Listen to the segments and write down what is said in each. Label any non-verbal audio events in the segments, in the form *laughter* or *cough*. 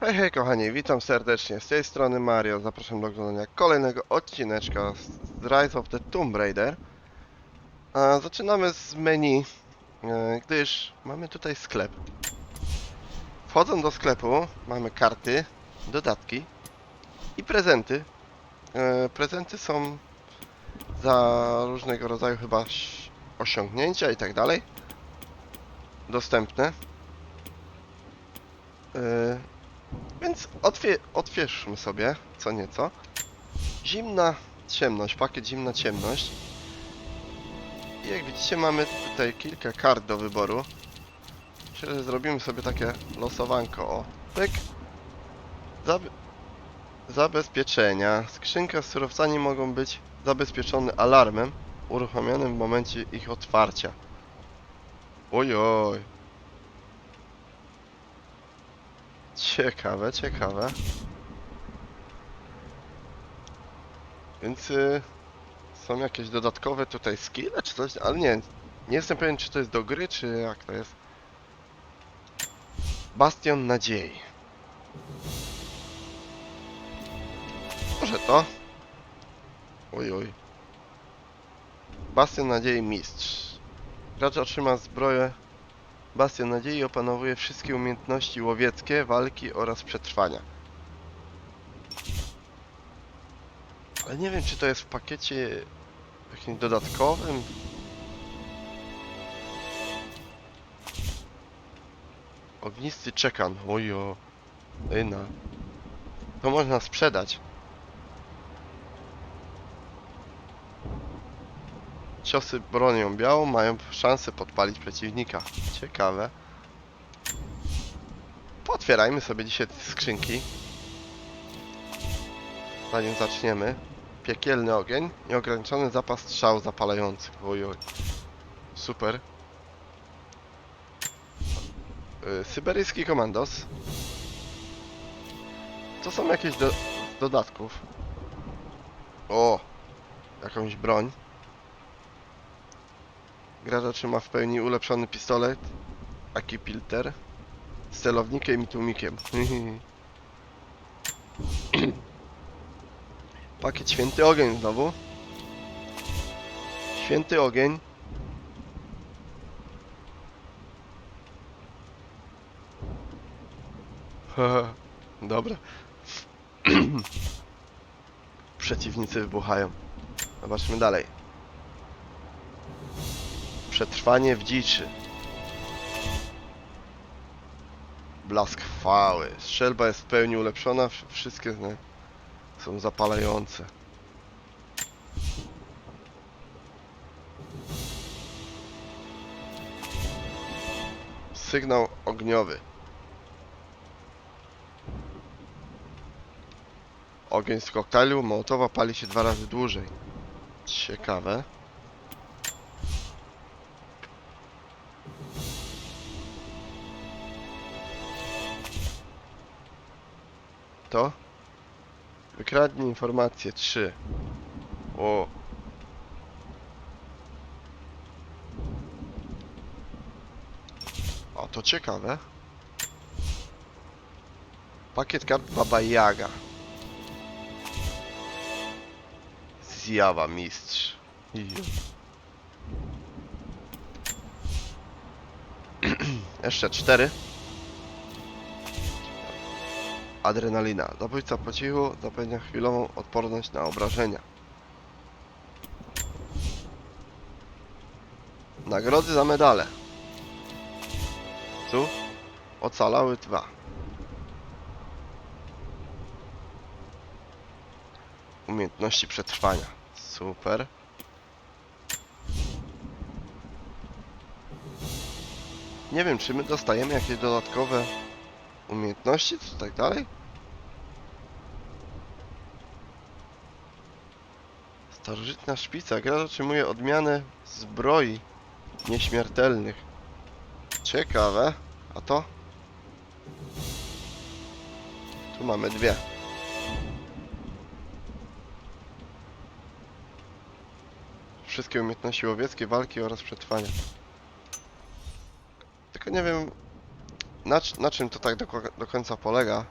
Hej, hej kochani, witam serdecznie. Z tej strony Mario. Zapraszam do oglądania kolejnego odcineczka z Rise of the Tomb Raider. A zaczynamy z menu, e, gdyż mamy tutaj sklep. Wchodząc do sklepu mamy karty, dodatki i prezenty. E, Prezenty są za różnego rodzaju chyba osiągnięcia i tak dalej. Dostępne. Więc otwie, otwierzmy sobie co nieco. Zimna ciemność, pakiet zimna ciemność. I jak widzicie mamy tutaj kilka kart do wyboru. Myślę, że zrobimy sobie takie losowanko. O, pyk. Zab zabezpieczenia. Skrzynka z surowcami mogą być zabezpieczone alarmem uruchomionym w momencie ich otwarcia. Ojoj. Ciekawe, ciekawe. Więc y, są jakieś dodatkowe tutaj skille czy coś, ale nie, nie jestem pewien czy to jest do gry, czy jak to jest. Bastion Nadziei. Może to? Oj, oj. Bastion Nadziei Mistrz. Gracz otrzyma zbroję Bastion Nadziei opanowuje wszystkie umiejętności łowieckie, walki oraz przetrwania. Ale nie wiem, czy to jest w pakiecie jakimś dodatkowym. Ognisty czekan. Ojo. Ejna. To można sprzedać. Ciosy bronią białą mają szansę podpalić przeciwnika. Ciekawe. Potwierajmy sobie dzisiaj te skrzynki. Zanim zaczniemy. Piekielny ogień. Nieograniczony zapas strzał zapalających. Ojoj. Super. Y, Syberyjski komandos. To są jakieś do dodatków. O! Jakąś broń. Gracz otrzyma w pełni ulepszony pistolet Aki Pilter z celownikiem i tłumikiem. *clears throat* Pakiet Święty Ogień znowu. Święty Ogień. *laughs* Dobra. *clears throat* Przeciwnicy wybuchają. Zobaczmy dalej. Przetrwanie w dziczy. Blask chwały. Strzelba jest w pełni ulepszona. wsz- Wszystkie są zapalające. Sygnał ogniowy. Ogień z koktajlu Mołotowa pali się dwa razy dłużej. Ciekawe. To? Wykradnij informację 3. O. O, to ciekawe. Pakiet kart Baba Yaga. Zjawa mistrz. *clears throat* Jeszcze cztery. Adrenalina. Zabójca po cichu zapewnia chwilową odporność na obrażenia. Nagrody za medale. Tu ocalały dwa. Umiejętności przetrwania. Super. Nie wiem, czy my dostajemy jakieś dodatkowe umiejętności, czy tak dalej? Starożytna szpica. Gra otrzymuje odmianę zbroi nieśmiertelnych. Ciekawe. A to? Tu mamy dwie. Wszystkie umiejętności łowieckie, walki oraz przetrwania. Tylko nie wiem, na, na czym to tak do, do końca polega.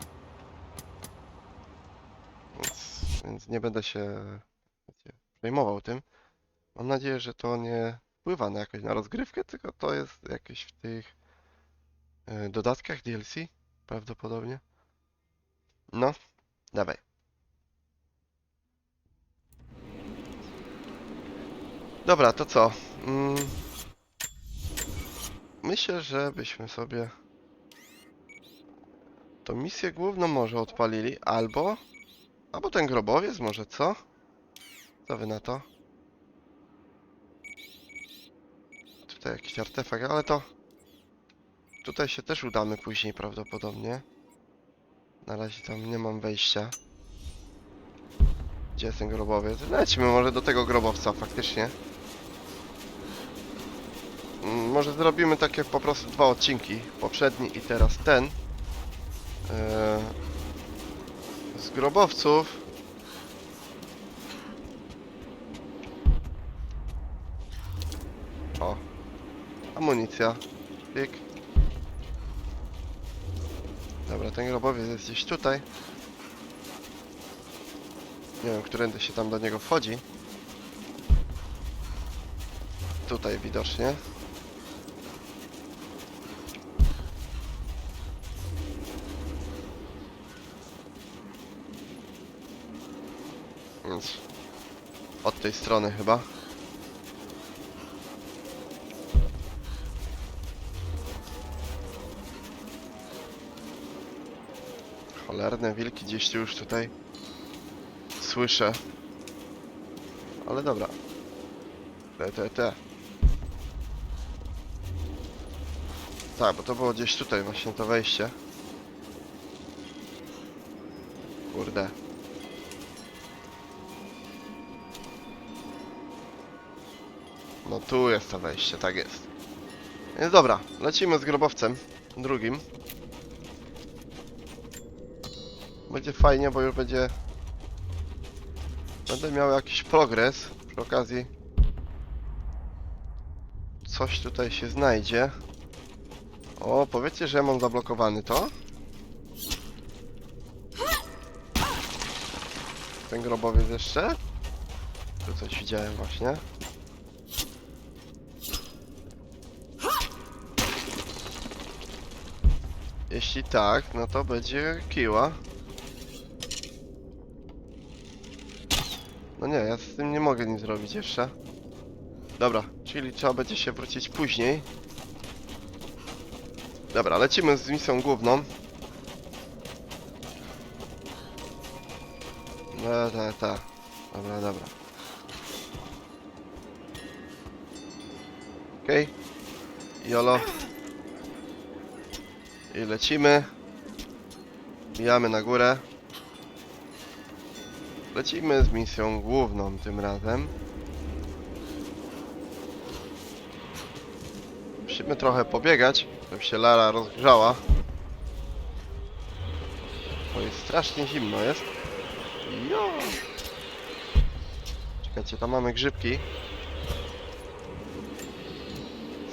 więc nie będę się wiecie, przejmował tym. Mam nadzieję, że to nie wpływa na jakoś na rozgrywkę, tylko to jest jakieś w tych e, dodatkach DLC prawdopodobnie. No, dawaj. Dobra, to co? Mm, myślę, że byśmy sobie tą misję główną może odpalili, albo albo ten grobowiec może, co? Co wy na to? Tutaj jakiś artefakt, ale to... Tutaj się też udamy później prawdopodobnie. Na razie tam nie mam wejścia. Gdzie jest ten grobowiec? Lećmy może do tego grobowca faktycznie. Mm, Może zrobimy takie po prostu dwa odcinki. Poprzedni i teraz ten. Eee, z grobowców. O. Amunicja. Pik. Dobra, ten grobowiec jest gdzieś tutaj. Nie wiem, którędy się tam do niego wchodzi. Tutaj widocznie. Więc od tej strony chyba. Cholerne wilki gdzieś już tutaj słyszę. Ale dobra. Te, te, te. Tak, bo to było gdzieś tutaj właśnie to wejście. Kurde. No tu jest to wejście, tak jest. Więc dobra, lecimy z grobowcem drugim. Będzie fajnie, bo już będzie... Będę miał jakiś progres przy okazji. Coś tutaj się znajdzie. O, powiedzcie, że ja mam zablokowany to. Ten grobowiec jeszcze. Tu coś widziałem właśnie. Jeśli tak, no to będzie kiła. No nie, ja z tym nie mogę nic zrobić jeszcze. Dobra, czyli trzeba będzie się wrócić później. Dobra, lecimy z misją główną. No, ta, ta. Dobra, dobra. Okej. Jolo. I lecimy. Bijamy na górę. Lecimy z misją główną tym razem. Musimy trochę pobiegać, żeby się Lara rozgrzała. Bo jest strasznie zimno jest. Jo! Czekajcie, tam mamy grzybki.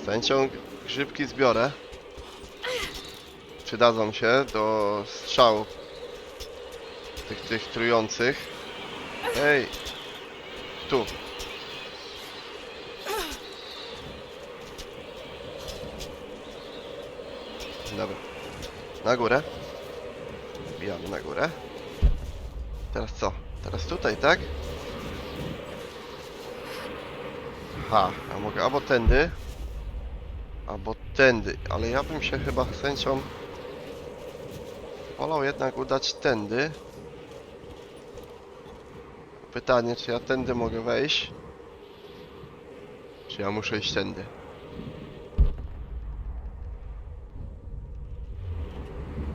Z chęcią grzybki zbiorę. Przydadzą się do strzału tych, tych trujących. Ej! Tu. Dobra. Na górę. Wbijamy na górę. Teraz co? Teraz tutaj, tak? Ha, a mogę albo tędy, albo tędy, ale ja bym się chyba chęcią wolał jednak udać tędy. Pytanie, czy ja tędy mogę wejść? Czy ja muszę iść tędy?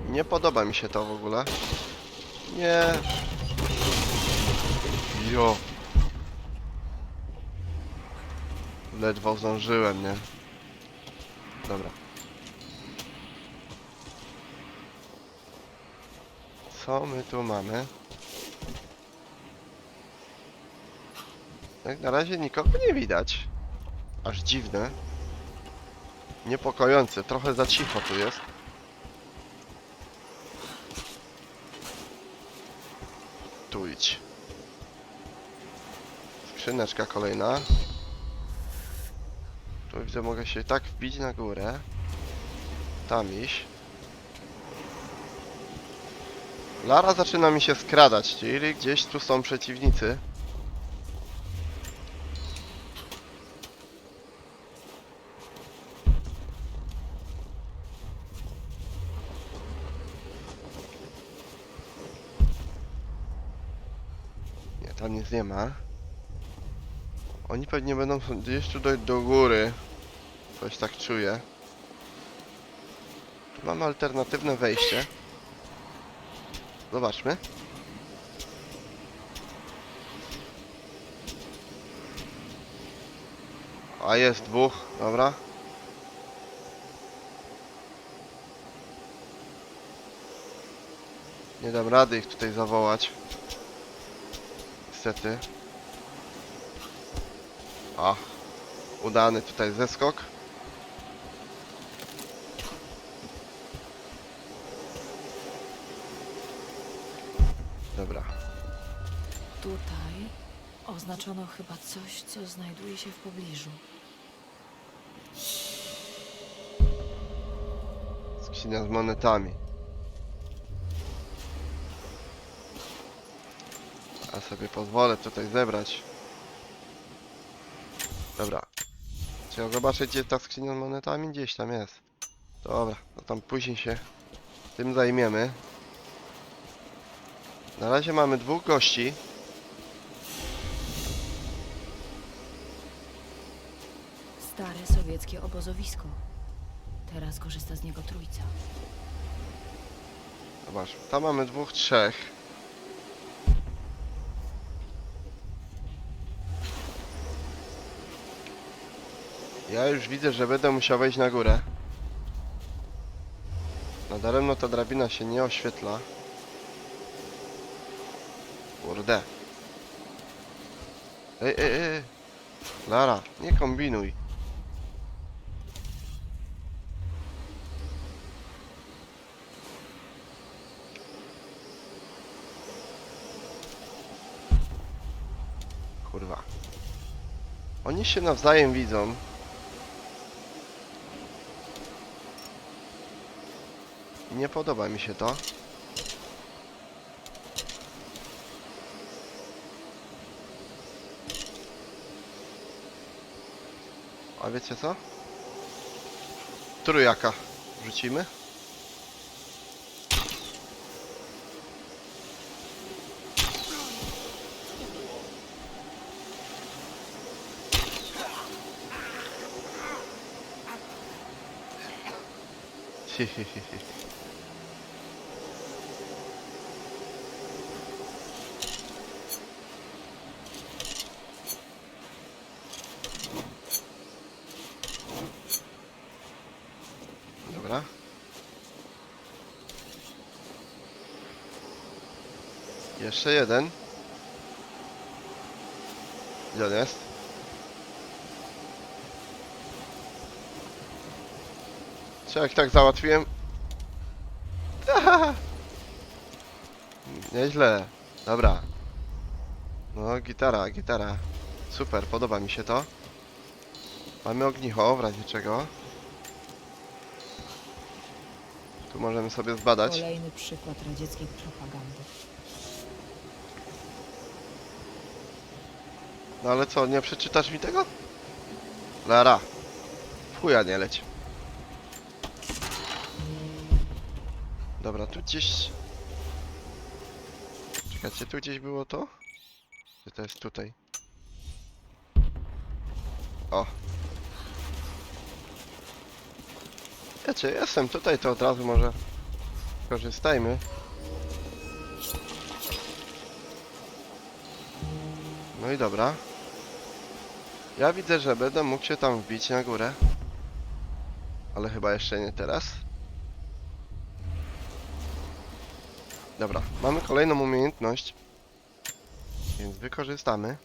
Nie podoba mi się to w ogóle. Nie. Jo. Ledwo zdążyłem, nie? Dobra. Co my tu mamy? Jak na razie nikogo nie widać. Aż dziwne. Niepokojące. Trochę za cicho tu jest. Tu idź. Skrzyneczka kolejna. Tu widzę, mogę się tak wbić na górę. Tam iść. Lara zaczyna mi się skradać, czyli gdzieś tu są przeciwnicy. Nie, tam nic nie ma. Oni pewnie będą gdzieś tu do, do góry. Coś tak czuję. Tu mamy alternatywne wejście. Zobaczmy. A jest dwóch, dobra. Nie dam rady ich tutaj zawołać. Niestety. A, udany tutaj zeskok. Tutaj oznaczono chyba coś, co znajduje się w pobliżu. Skrzynia z monetami. A sobie pozwolę tutaj zebrać. Dobra. Trzeba zobaczyć gdzie ta skrzynia z monetami? Gdzieś tam jest. Dobra, to tam później się tym zajmiemy. Na razie mamy dwóch gości. Stare sowieckie obozowisko. Teraz korzysta z niego trójca. Zobacz, tam mamy dwóch, trzech. Ja już widzę, że będę musiał wejść na górę. Nadaremno ta drabina się nie oświetla. Kurde. Ej, ej, ej. Lara, nie kombinuj. Kurwa. Oni się nawzajem widzą. Nie podoba mi się to. A wiecie co? Trójaka rzucimy. Dobra. Jeszcze jeden. Gdzie jest? Czy jak tak załatwiłem? *laughs* Nieźle. Dobra. No, gitara, gitara. Super, podoba mi się to. Mamy ognicho, w razie czego. Tu możemy sobie zbadać. Kolejny przykład radzieckiej propagandy. No ale co, nie przeczytasz mi tego? Lara. W chuja nie leć. Dobra, tu gdzieś... Czekajcie, tu gdzieś było to? Czy to jest tutaj? O. Wiecie, jestem tutaj, to od razu może korzystajmy. No i dobra. Ja widzę, że będę mógł się tam wbić na górę. Ale chyba jeszcze nie teraz. Dobra, mamy kolejną umiejętność. Więc wykorzystamy.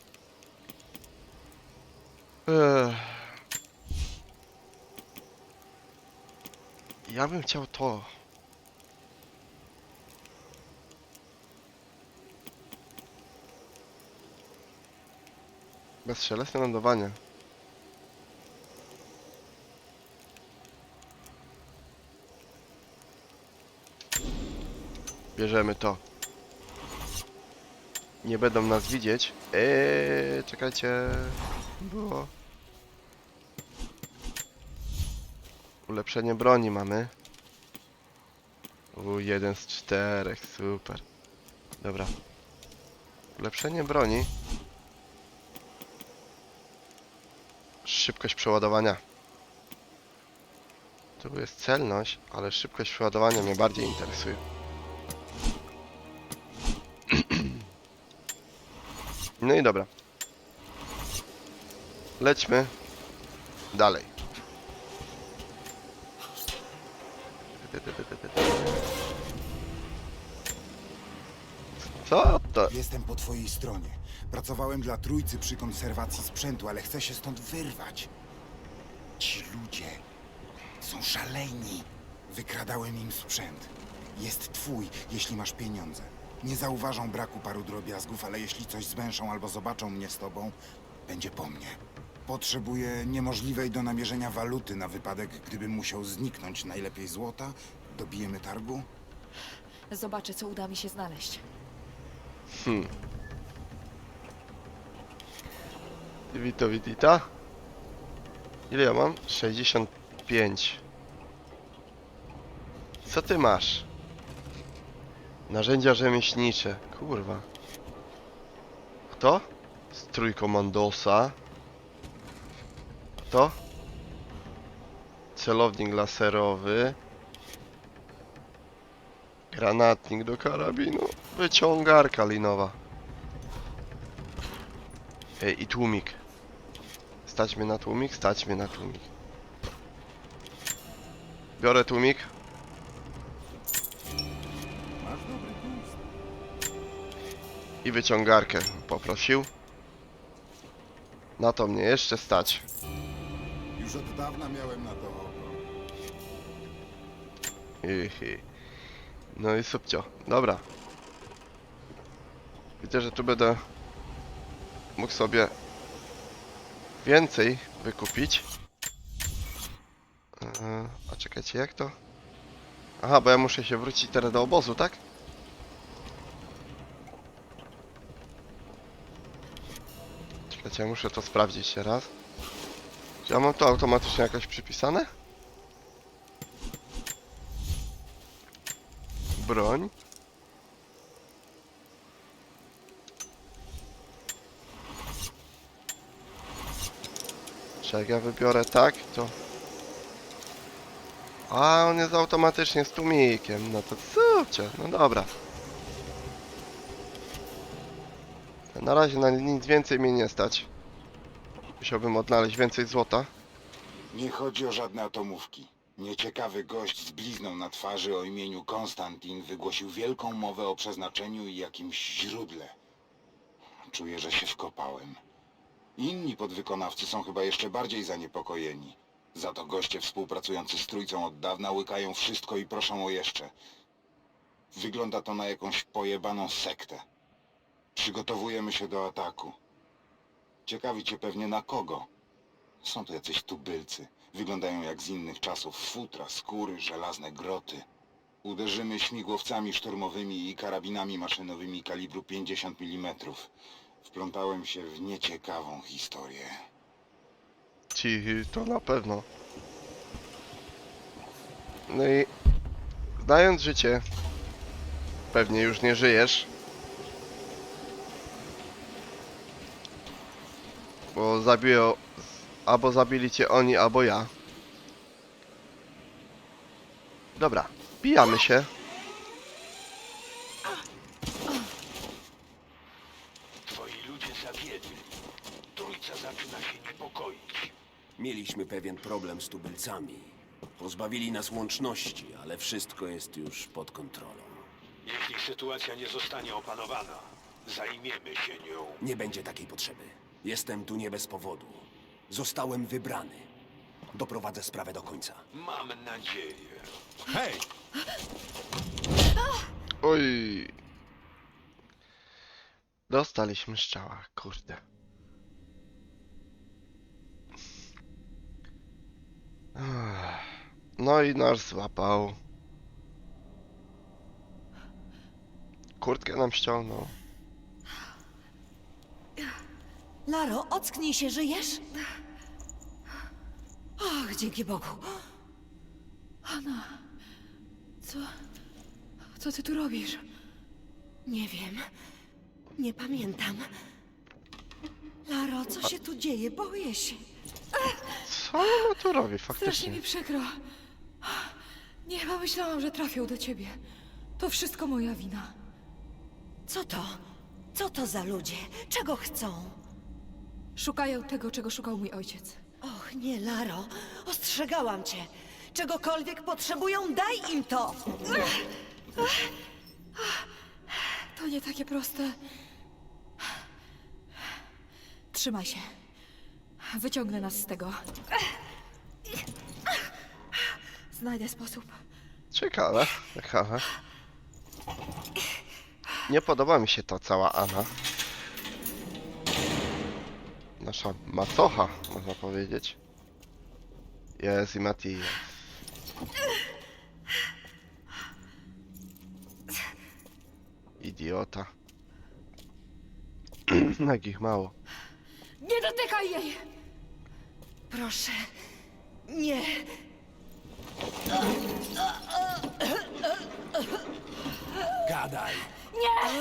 Ech. Ja bym chciał to. Bezszelestne lądowanie. Bierzemy to. Nie będą nas widzieć. Eee, czekajcie. Było. Ulepszenie broni mamy. U, jeden z czterech, super. Dobra. Ulepszenie broni. Szybkość przeładowania. Tu jest celność, ale szybkość przeładowania mnie bardziej interesuje. No i dobra. Lećmy dalej. Co to? Jestem po twojej stronie. Pracowałem dla trójcy przy konserwacji sprzętu, ale chcę się stąd wyrwać. Ci ludzie są szaleni. Wykradałem im sprzęt. Jest twój, jeśli masz pieniądze. Nie zauważą braku paru drobiazgów, ale jeśli coś zwęszą albo zobaczą mnie z tobą, będzie po mnie. Potrzebuję niemożliwej do namierzenia waluty na wypadek, gdybym musiał zniknąć. Najlepiej złota? Dobijemy targu? Zobaczę, co uda mi się znaleźć. Hmm. Vito Vitita. Ile ja mam? 65. Co ty masz? Narzędzia rzemieślnicze. Kurwa. Kto? Strój komandosa. Kto? Celownik laserowy. Granatnik do karabinu. Wyciągarka linowa. Ej, i tłumik. Stać na tłumik? Stać na tłumik. Biorę tłumik. I wyciągarkę poprosił. Na to mnie jeszcze stać. Już od dawna miałem na to oko. No i subcio. Dobra. Widzę, że tu będę mógł sobie więcej wykupić. Yy, A czekajcie, jak to? Aha, bo ja muszę się wrócić teraz do obozu, tak? Czekajcie, muszę to sprawdzić raz. Czy ja mam to automatycznie jakoś przypisane? broń. Czy jak ja wybiorę tak, to... A, on jest automatycznie z tłumikiem, no to cudcie, no dobra. Na razie na nic więcej mnie nie stać. Musiałbym odnaleźć więcej złota. Nie chodzi o żadne atomówki. Nieciekawy gość z blizną na twarzy o imieniu Konstantin wygłosił wielką mowę o przeznaczeniu i jakimś źródle. Czuję, że się wkopałem. Inni podwykonawcy są chyba jeszcze bardziej zaniepokojeni. Za to goście współpracujący z trójcą od dawna łykają wszystko i proszą o jeszcze. Wygląda to na jakąś pojebaną sektę. Przygotowujemy się do ataku. Ciekawi cię pewnie na kogo. Są to jacyś tubylcy. Wyglądają jak z innych czasów. Futra, skóry, żelazne groty. Uderzymy śmigłowcami szturmowymi i karabinami maszynowymi kalibru 50 mm. Wplątałem się w nieciekawą historię. Ci, to na pewno. No i znając życie, pewnie już nie żyjesz. Bo zabiją, albo zabili cię oni, albo ja. Dobra, bijamy się. Twoi ludzie zawiedli. Trójca zaczyna się niepokoić. Mieliśmy pewien problem z tubylcami. Pozbawili nas łączności, ale wszystko jest już pod kontrolą. Jeśli sytuacja nie zostanie opanowana, zajmiemy się nią. Nie będzie takiej potrzeby. Jestem tu nie bez powodu. Zostałem wybrany. Doprowadzę sprawę do końca. Mam nadzieję. Hej! Oj. Dostaliśmy szczała, kurde. No i nasz złapał. Kurtkę nam ściągnął. Laro, ocknij się, żyjesz? Och, dzięki Bogu. Anna, co... Co ty tu robisz? Nie wiem. Nie pamiętam. Laro, co się tu dzieje? Boję się. Co ona tu robi Strasznie faktycznie? mi przykro. Nie chyba myślałam, że trafią do ciebie. To wszystko moja wina. Co to? Co to za ludzie? Czego chcą? Szukają tego, czego szukał mój ojciec. Och, nie, Laro. Ostrzegałam cię. Czegokolwiek potrzebują, daj im to! To nie takie proste. Trzymaj się. Wyciągnę nas z tego. Znajdę sposób. Ciekawe, ciekawe. Nie podoba mi się ta cała Anna. Nasza macocha, można powiedzieć. Jest i Mati jest. Idiota. *clears throat* Takich mało. Nie dotykaj jej! Proszę. Nie. Gadaj! Nie!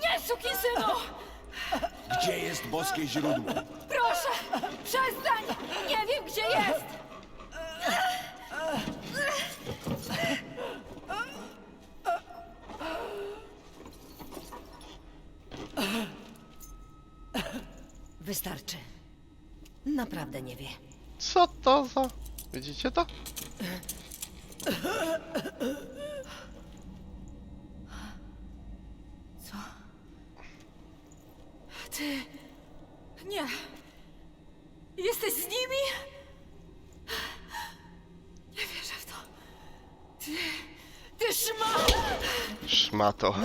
Nie, sukinsynu! Gdzie jest boskie źródło? Proszę! Przestań! Nie wiem, gdzie jest! Wystarczy. Naprawdę nie wie. Co to za... Widzicie to? Ty... Nie. Jesteś z nimi? Nie wierzę w to. Ty... Ty szmat! Szmato. *laughs*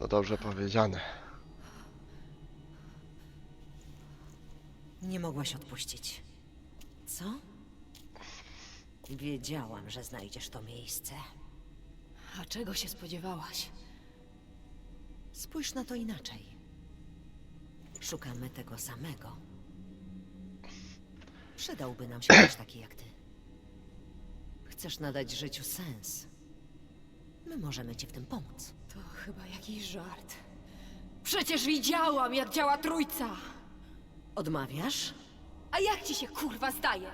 No dobrze powiedziane. Nie mogłaś odpuścić. Co? Wiedziałam, że znajdziesz to miejsce. A czego się spodziewałaś? Spójrz na to inaczej. Szukamy tego samego. Przydałby nam się *coughs* ktoś taki jak ty. Chcesz nadać życiu sens. My możemy ci w tym pomóc. To chyba jakiś żart. Przecież widziałam, jak działa trójca! Odmawiasz? A jak ci się kurwa zdaje?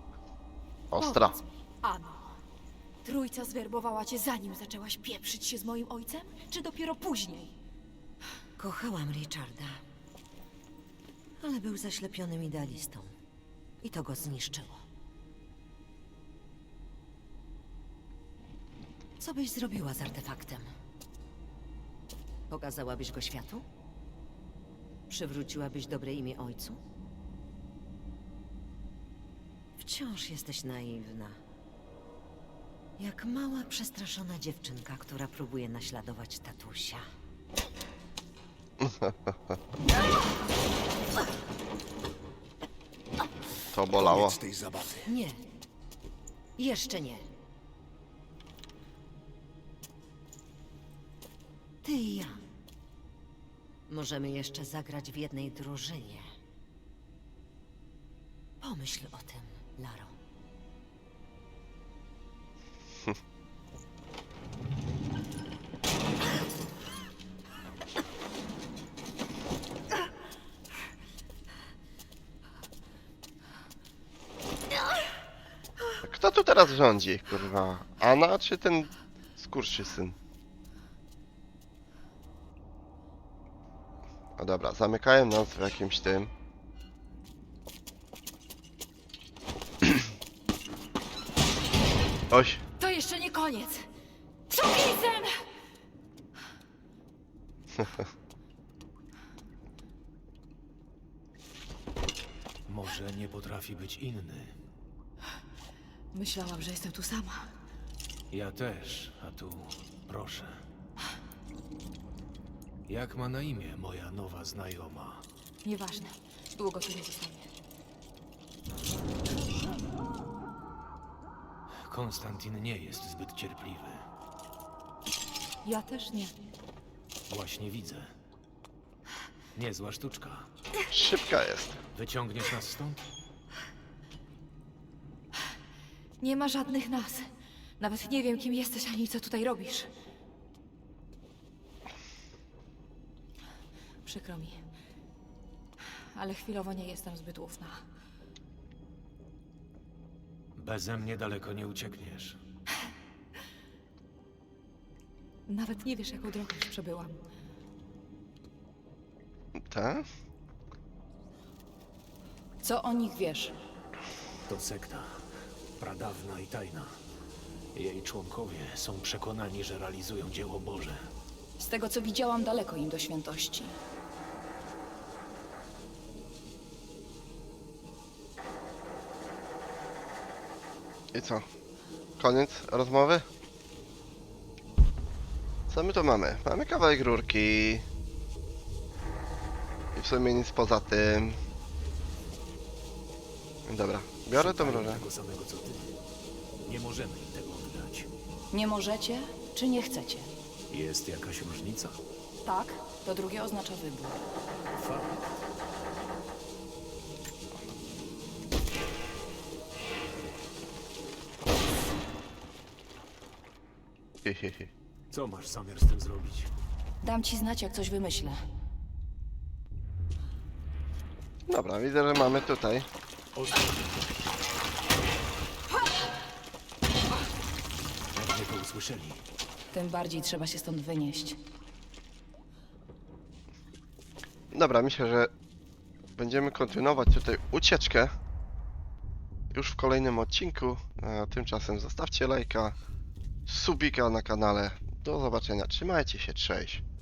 *laughs* Ostra. Powiedz mi, Ano, trójca zwerbowała cię zanim zaczęłaś pieprzyć się z moim ojcem? Czy dopiero później? Kochałam Richarda. Ale był zaślepionym idealistą. I to go zniszczyło. Co byś zrobiła z artefaktem? Pokazałabyś go światu? Przywróciłabyś dobre imię ojcu? Wciąż jesteś naiwna. Jak mała, przestraszona dziewczynka, która próbuje naśladować tatusia. To bolało. Koniec tej zabawy. Nie. Jeszcze nie. Ty i ja. Możemy jeszcze zagrać w jednej drużynie. Pomyśl o tym, Laro. Kto tu teraz rządzi, kurwa? Anna czy ten skurczy O dobra, zamykają nas w jakimś tym. Oś, To jeszcze nie koniec! Sukinsyn! *laughs* Może nie potrafi być inny. Myślałam, że jestem tu sama. Ja też, a tu proszę. Jak ma na imię moja nowa znajoma? Nieważne. Długo tu nie zostanie. Konstantin nie jest zbyt cierpliwy. Ja też nie. Właśnie widzę. Niezła sztuczka. Szybka jest. Wyciągniesz nas stąd? Nie ma żadnych nas. Nawet nie wiem, kim jesteś ani co tutaj robisz. Przykro mi. Ale chwilowo nie jestem zbyt ufna. Beze mnie daleko nie uciekniesz. Nawet nie wiesz, jaką drogę już przebyłam. Tak? Co o nich wiesz? To sekta. Pradawna i tajna. Jej członkowie są przekonani, że realizują dzieło Boże. Z tego, co widziałam, daleko im do świętości. I co? Koniec rozmowy? Co my tu mamy? Mamy kawałek rurki. I w sumie nic poza tym. Dobra, biorę tą rurę. Tego samego co ty. Nie możemy im tego oddać. Nie możecie, czy nie chcecie? Jest jakaś różnica? Tak, to drugie oznacza wybór. Fakt. Co masz zamiar z tym zrobić? Dam ci znać, jak coś wymyślę. Dobra, widzę, że mamy tutaj. Ostrożnie. Pewnie to usłyszeli. Tym bardziej trzeba się stąd wynieść. Dobra, myślę, że będziemy kontynuować tutaj ucieczkę już w kolejnym odcinku. A tymczasem zostawcie lajka, subika na kanale. Do zobaczenia. Trzymajcie się, cześć.